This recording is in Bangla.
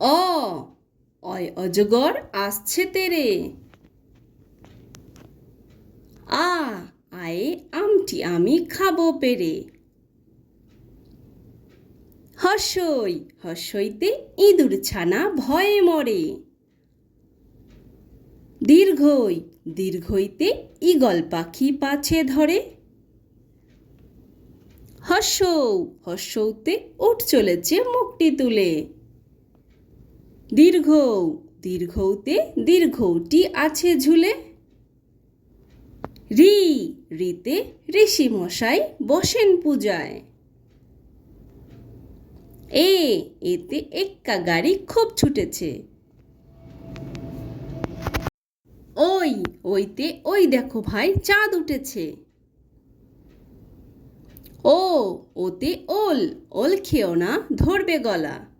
অ, অয়, অজগর আসছে তেরে। আ, আয়ে আমটি আমি খাব পেরে। হর্ষই, হর্ষইতে ইঁদুর ছানা ভয়ে মরে। দীর্ঘই, দীর্ঘইতে ঈগল পাখি পাছে ধরে। হর্ষৌ হর্ষৌতে উঠ চলেছে মুখটি তুলে। দীর্ঘ দীর্ঘৌতে দীর্ঘটি আছে ঝুলে। রি, রিতে ঋষি মশাই বসেন পূজায়। এ, এতে এক্কা গাড়ি খুব ছুটেছে। ওই, ওইতে ওই দেখো ভাই, চাঁদ উঠেছে। ও, ওতে ওল ওল খেও না, ধরবে গলা।